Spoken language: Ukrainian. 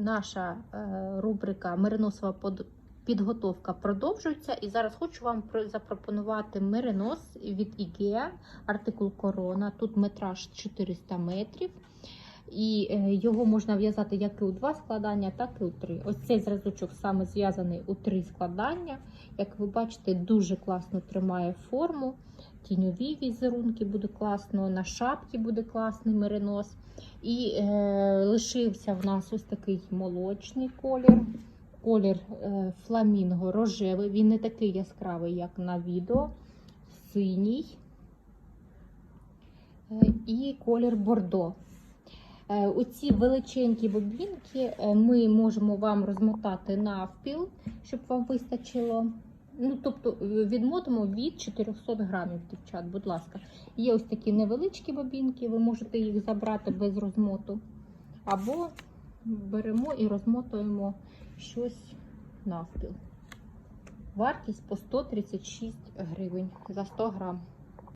наша е, рубрика Мериносова підготовка продовжується. І зараз хочу вам про- запропонувати меринос від IKEA, артикул Корона. Тут метраж 400 метрів. І е, його можна в'язати як і у два складання, так і у три. Ось цей зразочок саме зв'язаний у три складання. Як ви бачите, дуже класно тримає форму. Тіньові візерунки буде класно, на шапці буде класний меринос. І е, лишився в нас ось такий молочний колір. Колір е, фламінго рожевий. Він не такий яскравий, як на відео. Синій. Е, і колір бордо. Е, Оці величенькі бобінки е, ми можемо вам розмотати навпіл, щоб вам вистачило. Ну, тобто е, відмотимо від 400 грамів, дівчат, будь ласка. Є ось такі невеличкі бобінки, ви можете їх забрати без розмоту. Або беремо і розмотуємо щось навпіл. Вартість по 136 гривень за 100 грам.